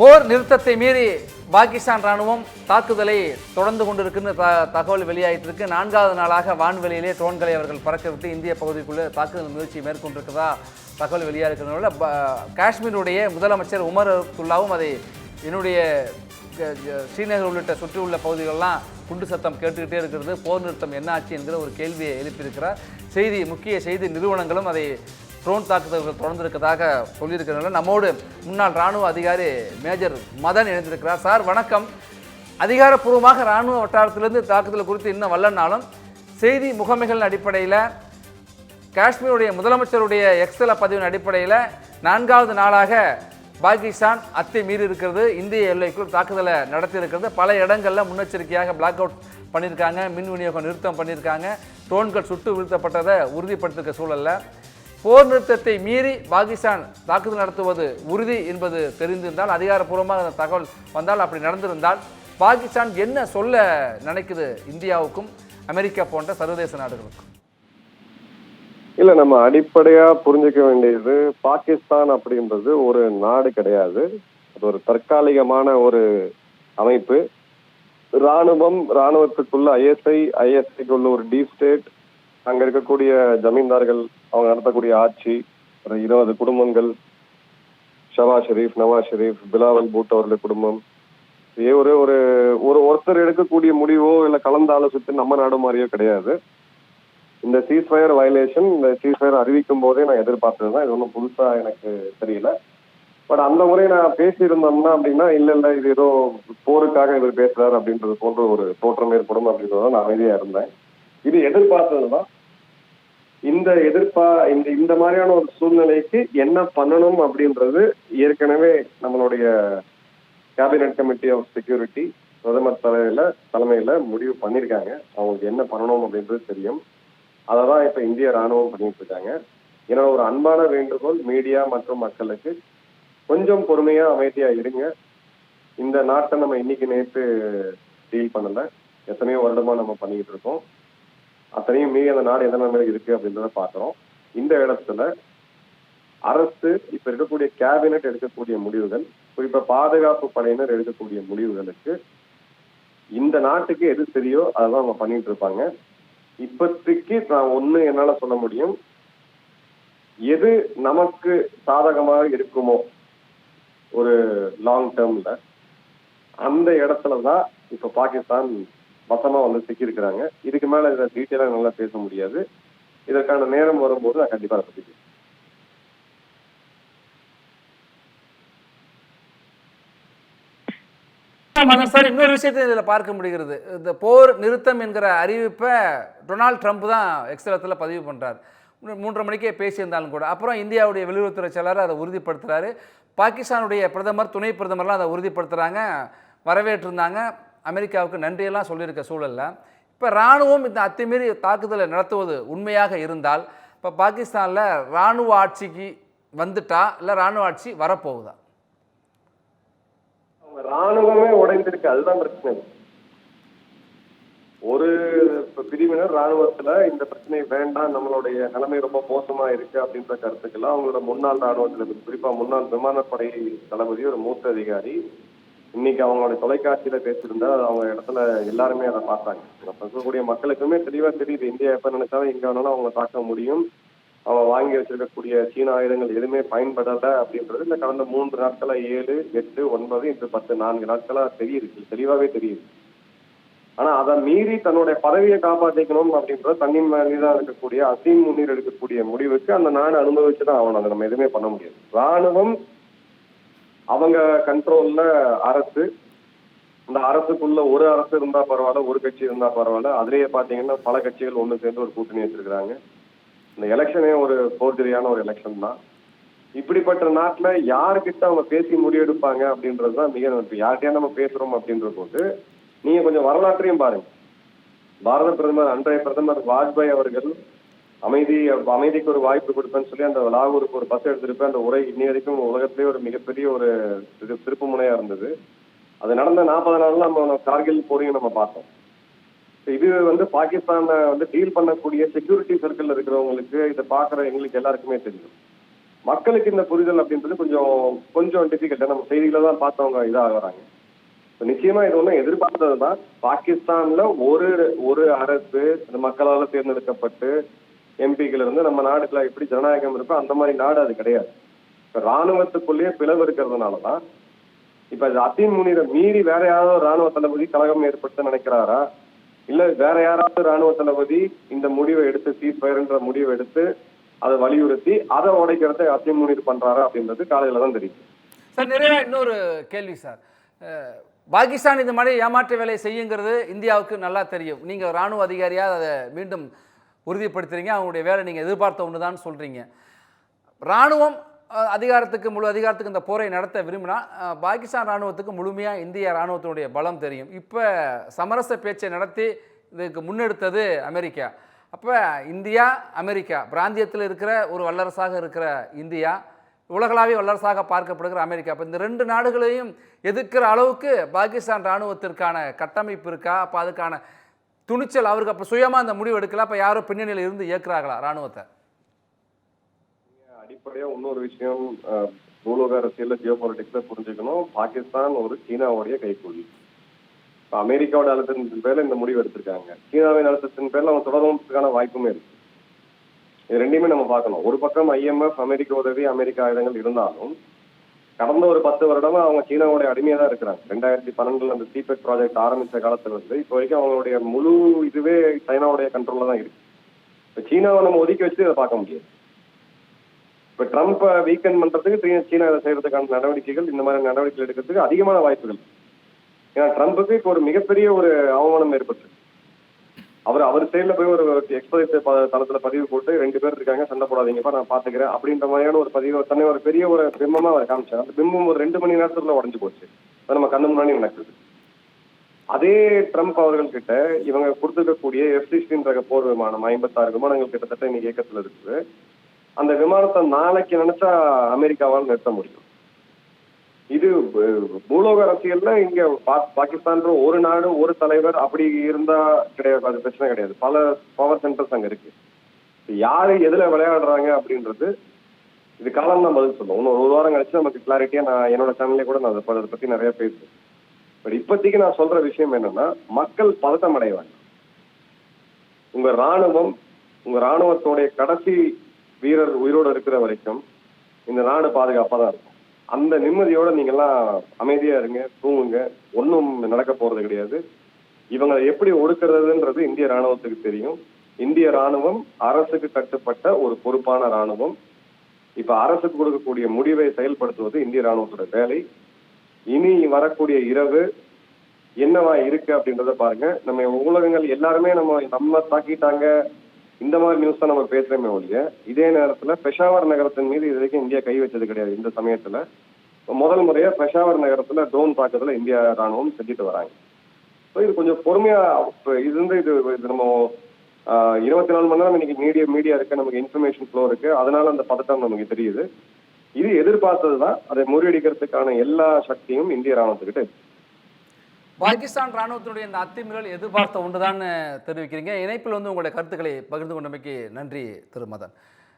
போர் நிறுத்தத்தை மீறி பாகிஸ்தான் ராணுவம் தாக்குதலை தொடர்ந்து கொண்டிருக்குன்னு த தகவல் வெளியாயிட்டு இருக்கு. நான்காவது நாளாக வான்வெளியிலே ட்ரோன்களை அவர்கள் பறக்க விட்டு இந்திய பகுதிக்குள்ளே தாக்குதல் முயற்சி மேற்கொண்டிருக்கிறதா தகவல் வெளியாக காஷ்மீருடைய முதலமைச்சர் உமர் அப்துல்லாவும் அதை என்னுடைய ஸ்ரீநகர் உள்ளிட்ட சுற்றியுள்ள பகுதிகளெல்லாம் குண்டு சத்தம் கேட்டுக்கிட்டே இருக்கிறது. போர் நிறுத்தம் என்ன ஆச்சு என்கிற ஒரு கேள்வியை எழுப்பியிருக்கிறார். செய்தி முக்கிய செய்தி நிறுவனங்களும் அதை ட்ரோன் தாக்குதல்கள் தொடர்ந்திருக்கிறதாக சொல்லியிருக்கிறதுனால நம்மோடு முன்னாள் ராணுவ அதிகாரி மேஜர் மதன் இணைந்திருக்கிறார். சார் வணக்கம். அதிகாரப்பூர்வமாக ராணுவ வட்டாரத்திலிருந்து தாக்குதல் குறித்து இன்னும் வல்லனாலும் செய்தி முகமைகளின் அடிப்படையில் காஷ்மீருடைய முதலமைச்சருடைய எக்ஸல பதிவின் அடிப்படையில் நான்காவது நாளாக பாகிஸ்தான் அத்தை மீறி இருக்கிறது. இந்திய எல்லைக்குள் தாக்குதலை நடத்தியிருக்கிறது. பல இடங்களில் முன்னெச்சரிக்கையாக பிளாக் அவுட் பண்ணியிருக்காங்க. மின் விநியோகம் நிறுத்தம் பண்ணியிருக்காங்க. ட்ரோன்கள் சுட்டு வீழ்த்தப்பட்டதை உறுதிப்படுத்திருக்க சூழலில் போர் நிறுத்தத்தை மீறி பாகிஸ்தான் தாக்குதல் நடத்துவது உறுதி என்பது தெரிந்திருந்தால் அதிகாரப்பூர்வமாக அந்த தகவல் வந்தால் அப்படி நடந்திருந்தால் பாகிஸ்தான் என்ன சொல்ல நினைக்குது இந்தியாவுக்கும் அமெரிக்கா போன்ற சர்வதேச நாடுகளுக்கும்? இல்ல நம்ம அடிப்படையா புரிஞ்சுக்க வேண்டியது பாகிஸ்தான் அப்படின்றது ஒரு நாடு கிடையாது. அது ஒரு தற்காலிகமான ஒரு அமைப்பு. ராணுவம் ராணுவத்துக்குள்ள ஐஎஸ்ஐ ஐஎஸ்ஐக்குள்ள ஒரு டீப் ஸ்டேட் அங்க இருக்கக்கூடிய ஜமீன்தார்கள் அவங்க நடத்தக்கூடிய ஆட்சி ஒரு இருபது குடும்பங்கள் ஷவாஸ் ஷெரீப் நவாஸ் ஷெரீப் பிலாவல் பூட் அவர்களுடைய குடும்பம். இதே ஒரு ஒரு ஒரு ஒருத்தர் எடுக்கக்கூடிய முடிவோ இல்ல கலந்து ஆலோசித்து நம்ம நாடு மாதிரியோ கிடையாது. இந்த சீஸ்ஃபயர் வயலேஷன் இந்த சீஸ்ஃபயர் அறிவிக்கும் போதே நான் எதிர்பார்த்தது தான். இது ஒன்றும் புதுசா எனக்கு தெரியல. பட் அந்த முறை நான் பேசியிருந்தோம்னா அப்படின்னா இல்ல இல்ல இது ஏதோ போருக்காக இவர் பேசுறாரு அப்படின்றது போன்ற ஒரு தோற்றம் ஏற்படும் அப்படின்றத நான் அமைதியா இருந்தேன். இது எதிர்பார்த்தது தான் இந்த எதிர்ப்பா இந்த இந்த மாதிரியான ஒரு சூழ்நிலைக்கு என்ன பண்ணணும் அப்படின்றது ஏற்கனவே நம்மளுடைய கேபினட் கமிட்டி ஆஃப் செக்யூரிட்டி பிரதமர் தலையில தலைமையில முடிவு பண்ணியிருக்காங்க. அவங்களுக்கு என்ன பண்ணணும் அப்படின்றது தெரியும். அதை தான் இப்ப இந்திய ராணுவம் பண்ணிட்டு இருக்காங்க. என்னோட ஒரு அன்பான வேண்டுகோள் மீடியா மற்றும் மக்களுக்கு கொஞ்சம் பொறுமையா அமைதியா இருங்க. இந்த நாட்டை நம்ம இன்னைக்கு நேற்று டீல் பண்ணல. எத்தனையோ வருடமா நம்ம பண்ணிக்கிட்டு இருக்கோம். அத்தனையும் மீறி அந்த நாடு எந்த நிலைமையில இருக்கு அப்படின்றத பாக்குறோம் இந்த இடத்துல அரசு இப்ப இருக்கக்கூடிய கேபினட் எடுக்கக்கூடிய முடிவுகள் குறிப்பா பாதுகாப்பு படையினர் எடுக்கக்கூடிய முடிவுகளுக்கு இந்த நாட்டுக்கு எது சரியோ அதெல்லாம் அவங்க பண்ணிட்டு இருப்பாங்க. இப்போதைக்கு நான் ஒண்ணு என்னால சொல்ல முடியும். எது நமக்கு சாதகமாக இருக்குமோ ஒரு லாங் டேர்ம்ல அந்த இடத்துல தான் இப்ப பாகிஸ்தான் வசமா வந்து சிக்கியிருக்கிறாங்க. இதுக்கு மேல இதை டீட்டெயிலாக நல்லா பேச முடியாது. இதற்கான நேரம் வரும்போது நான் கண்டிப்பா அதை பத்தி சார் இன்னொரு விஷயத்தை இதில் பார்க்க முடிகிறது. இந்த போர் நிறுத்தம் என்கிற அறிவிப்பை டொனால்ட் ட்ரம்ப் தான் எக்ஸலத்தில் பதிவு பண்ணுறார் மூன்றரை மணிக்கே பேசியிருந்தாலும் கூட. அப்புறம் இந்தியாவுடைய வெளியுறவுத்துறை செயலர் அதை உறுதிப்படுத்துறாரு. பாகிஸ்தானுடைய பிரதமர் துணை பிரதமர்லாம் அதை உறுதிப்படுத்துகிறாங்க வரவேற்றிருந்தாங்க. அமெரிக்காவுக்கு நன்றியெல்லாம் சொல்லியிருக்க சூழல்ல. இப்போ இராணுவம் இந்த அத்துமீறி தாக்குதலை நடத்துவது உண்மையாக இருந்தால் இப்போ பாகிஸ்தானில் இராணுவ ஆட்சிக்கு வந்துட்டா இல்லை இராணுவ ஆட்சி வரப்போகுதா? அவங்க ராணுவமே உடைந்திருக்கு. அதுதான் பிரச்சனை. ஒரு பிரிவினர் ராணுவத்துல இந்த பிரச்சனை வேண்டாம் நம்மளுடைய நிலைமை ரொம்ப மோசமா இருக்கு அப்படின்ற கருத்துக்கெல்லாம் அவங்களோட முன்னாள் ராணுவத்துல குறிப்பா முன்னாள் விமானப்படை தளபதி ஒரு மூத்த அதிகாரி இன்னைக்கு அவங்களோட தொலைக்காட்சியில பேசியிருந்தா அவங்க இடத்துல எல்லாருமே அதை பார்த்தாங்க. அப்ப இருக்கக்கூடிய மக்களுக்குமே தெளிவா தெரியுது இந்தியா எப்ப நினைச்சாலும் எங்க வேணாலும் அவங்க தாக்க முடியும். அவன் வாங்கி வச்சிருக்கக்கூடிய சீன ஆயுதங்கள் எதுவுமே பயன்படல அப்படின்றது இந்த கடந்த மூன்று நாட்களா ஏழு எட்டு ஒன்பது இன்று பத்து நான்கு நாட்களா தெரியுது தெளிவாவே தெரியுது. ஆனா அதை மீறி தன்னுடைய பதவியை காப்பாத்திக்கணும் அப்படின்றது தண்ணி மீதான் இருக்கக்கூடிய அசீம் முன்னீர் எடுக்கக்கூடிய முடிவுக்கு அந்த நாடு அனுபவிச்சுதான் ஆகணும். அதை நம்ம எதுவுமே பண்ண முடியாது. ராணுவம் அவங்க கண்ட்ரோல்ல அரசு இந்த அரசுக்குள்ள ஒரு அரசு இருந்தா பரவாயில்ல ஒரு கட்சி இருந்தா பரவாயில்ல அதுலயே பாத்தீங்கன்னா பல கட்சிகள் ஒண்ணு சேர்ந்து ஒரு கூட்டணி வச்சிருக்கிறாங்க. இந்த எலெக்ஷனே ஒரு போர்ஜரியான ஒரு எலெக்ஷன் தான். இப்படிப்பட்ட நாட்டுல யாருக்கிட்ட அவங்க பேசி முடிவெடுப்பாங்க அப்படின்றதுதான் மிக யார்கிட்டயா நம்ம பேசுறோம் அப்படின்ற போது நீங்க கொஞ்சம் வரலாற்றையும் பாருங்க. பாரத பிரதமர் அன்றைய பிரதமர் வாஜ்பாய் அவர்கள் அமைதி அமைதிக்கு ஒரு வாய்ப்பு கொடுப்பேன்னு சொல்லி அந்த லாகூருக்கு ஒரு பஸ் எடுத்திருப்பேன். அந்த உரை இன்னி வரைக்கும் உலகத்திலேயே ஒரு மிகப்பெரிய ஒரு திருப்பு முனையா இருந்தது. அது நடந்த நாற்பது நாள்ல நம்ம கார்கில் போரையும் நம்ம பார்த்தோம். இது வந்து பாகிஸ்தானை வந்து டீல் பண்ணக்கூடிய செக்யூரிட்டி சர்க்கிள் இருக்கிறவங்களுக்கு இதை பாக்குற எங்களுக்கு எல்லாருக்குமே தெரியும். மக்களுக்கு இந்த புரிதல் அப்படின்றது கொஞ்சம் கொஞ்சம் டிஃபிகல்ட் நம்ம செய்திகளை தான் பார்த்தவங்க இதாகிறாங்க. நிச்சயமா இது ஒன்றும் எதிர்பார்த்ததுதான். பாகிஸ்தான்ல ஒரு ஒரு அரசு மக்களால் தேர்ந்தெடுக்கப்பட்டு எம்பிக்கள் இருந்து நம்ம நாடுல எப்படி ஜனநாயகம் இருக்கோ அந்த மாதிரி நாடு அது கிடையாது. இப்ப ராணுவத்துக்குள்ளேயே பிளவு இருக்கிறதுனாலதான் இப்ப இது அத்தீன் முனிரை மீறி வேற யாராவது ராணுவ தளபதி கழகம் ஏற்படுத்த நினைக்கிறாரா? இல்ல வேற யாராவது ராணுவ தளபதி இந்த முடிவை எடுத்து சீஸ் ஃபயர்ன்ற முடிவை எடுத்து அதை வலியுறுத்தி அதை உடைக்கிறத அத்தீன் முனிர் பண்றாரா அப்படின்றது காலையில தான் தெரியும் சார் நிறைய இன்னொரு கேள்வி சார். பாகிஸ்தான் இந்த மாதிரி ஏமாற்று வேலையை செய்யுங்கிறது இந்தியாவுக்கு நல்லா தெரியும். நீங்கள் ராணுவ அதிகாரியாக அதை மீண்டும் உறுதிப்படுத்துகிறீங்க அவங்களுடைய வேலை நீங்கள் எதிர்பார்த்த ஒன்று தான் சொல்கிறீங்க ராணுவம் அதிகாரத்துக்கு முழு அதிகாரத்துக்கு இந்த போரை நடத்த விரும்பினா பாகிஸ்தான் ராணுவத்துக்கு முழுமையாக இந்திய ராணுவத்தினுடைய பலம் தெரியும். இப்போ சமரச பேச்சை நடத்தி இதுக்கு முன்னெடுத்தது அமெரிக்கா. அப்போ இந்தியா அமெரிக்கா பிராந்தியத்தில் இருக்கிற ஒரு வல்லரசாக இருக்கிற இந்தியா உலகளாவிய வல்லரசாக பார்க்கப்படுகிற அமெரிக்கா. அப்போ இந்த ரெண்டு நாடுகளையும் எதிர்க்கிற அளவுக்கு பாகிஸ்தான் இராணுவத்திற்கான கட்டமைப்பு இருக்கா? அப்போ அதுக்கான துணிச்சல் அவருக்கு அப்போ சுயமாக அந்த முடிவு எடுக்கல. அப்போ யாரோ பின்னணியில் இருந்து இயக்குறாங்களா ராணுவத்தை? அடிப்படையா இன்னொரு விஷயம் பூலோக அரசியல ஜியோ பொலிட்டிக்ஸ்ல புரிஞ்சுக்கணும். பாகிஸ்தான் ஒரு சீனாவுடைய கைக்கூலி. அமெரிக்காவோட அழுத்தத்தின் பேர்ல இந்த முடிவு எடுத்திருக்காங்க. சீனாவின் அழுத்தத்தின் பேர்ல அவங்க தொடர்வதற்கான வாய்ப்புமே இருக்கு. இது ரெண்டையுமே நம்ம பார்க்கணும். ஒரு பக்கம் ஐஎம்எஃப் அமெரிக்க உதவி அமெரிக்க ஆயுதங்கள் இருந்தாலும் கடந்த ஒரு பத்து வருடமா அவங்க சீனாவுடைய அடிமையா தான் இருக்கிறாங்க. ரெண்டாயிரத்தி பன்னெண்டுல அந்த சீபெக் ப்ராஜெக்ட் ஆரம்பிச்ச காலத்துல இருந்து இப்போ வரைக்கும் அவங்களுடைய முழு இதுவே சைனாவுடைய கண்ட்ரோல்ல தான் இருக்கு. இப்போ சீனாவை நம்ம ஒதுக்கி வச்சு இதை பார்க்க முடியாது. இப்போ ட்ரம்ப் வீக்கெண்ட் பண்றதுக்கு சீனா- சீனா இதை செய்யறதுக்கான நடவடிக்கைகள் இந்த மாதிரி நடவடிக்கைகள் எடுக்கிறதுக்கு அதிகமான வாய்ப்புகள். ஏன்னா ட்ரம்ப்புக்கு இப்போ ஒரு மிகப்பெரிய ஒரு அவமானம் ஏற்பட்டு அவர் அவர் சைட்ல போய் ஒரு எக்ஸ்போஸ் தளத்துல பதிவு போட்டு ரெண்டு பேர் இருக்காங்க சண்டை போடாதீங்கப்பா நான் பாத்துக்கிறேன் அப்படின்ற மாதிரியான ஒரு பதிவு தன்னை ஒரு பெரிய ஒரு பிம்பமா அவர் காமிச்சார். அந்த பிம்பம் ஒரு ரெண்டு மணி நேரத்துல உடஞ்சு போச்சு. அது நம்ம கண்ணு முன்னாடி நடக்குது. அதே ட்ரம்ப் அவர்கள் கிட்ட இவங்க கொடுத்துருக்கக்கூடிய எஃப் சிக்ஸ்டீன் போர் விமானம் ஐம்பத்தாறு விமானங்கள் கிட்டத்தட்ட இன்னைக்கு இயக்கத்துல இருக்குது. அந்த விமானத்தை நாளைக்கு நினைச்சா அமெரிக்காவால் நிறுத்த முடியும். இது பூலோக அரசியல்ல இங்க பா- பாகிஸ்தான்ற ஒரு நாடு ஒரு தலைவர் அப்படி இருந்தா கிடையாது அது பிரச்சனை கிடையாது. பல பவர் சென்டர்ஸ் அங்க இருக்கு. யாரு எதுல விளையாடுறாங்க அப்படின்றது இது காலம் தான் பதில் சொல்லும். இன்னும் ஒரு வாரம் கழிச்சு நமக்கு கிளாரிட்டியா நான் என்னோட சேனல்லே கூட நான் அதை பத்தி நிறைய பேசுவேன். பட் இப்போதைக்கு நான் சொல்ற விஷயம் என்னன்னா மக்கள் பதட்டம் அடைவாங்க உங்க ராணுவம் உங்க ராணுவத்தோடைய கடைசி வீரர் உயிரோடு இருக்கிற வரைக்கும் இந்த நாடு பாதுகாப்பா தான் இருக்கும். அந்த நிம்மதியோட நீங்க எல்லாம் அமைதியா இருங்க தூங்குங்க. ஒன்றும் நடக்க போறது கிடையாது. இவங்களை எப்படி ஒடுக்கிறதுன்றது இந்திய ராணுவத்துக்கு தெரியும். இந்திய ராணுவம் அரசுக்கு கட்டுப்பட்ட ஒரு பொறுப்பான ராணுவம். இப்ப அரசுக்கு கொடுக்கக்கூடிய முடிவை செயல்படுத்துவது இந்திய ராணுவத்தோட வேலை. இனி வரக்கூடிய இரவு என்னவா இருக்கு அப்படின்றத பாருங்க. நம்ம ஊடகங்கள் எல்லாருமே நம்ம நம்ம தாக்கிட்டாங்க. இந்த மாதிரி நியூஸ் தான் நம்ம பேசுறோமே ஒழிய இதே நேரத்துல பெஷாவர் நகரத்தின் மீது இது வரைக்கும் இந்தியா கை வச்சது கிடையாது. இந்த சமயத்துல முதல் முறையா பெஷாவர் நகரத்துல ட்ரோன் தாக்குதல இந்தியா ராணுவம் செஞ்சுட்டு வராங்க. ஸோ இது கொஞ்சம் பொறுமையா இது வந்து இது இது நம்ம இருபத்தி நாலு மணி நேரம் இன்னைக்கு மீடியா மீடியா இருக்கு நமக்கு இன்ஃபர்மேஷன் ஃப்ளோ இருக்கு. அதனால அந்த பதட்டம் நமக்கு தெரியுது. இது எதிர்பார்த்தது தான் அதை முறியடிக்கிறதுக்கான எல்லா சக்தியும் இந்திய ராணுவத்துக்கிட்ட இருக்கு. பாகிஸ்தான் ராணுவத்தினுடைய இந்த அத்துமீறல் எதிர்பார்த்த ஒன்றுதான் தெரிவிக்கிறீங்க. இணைப்பில் வந்து உங்களுடைய கருத்துக்களை பகிர்ந்து கொண்டமைக்கு நன்றி திரு மதன்.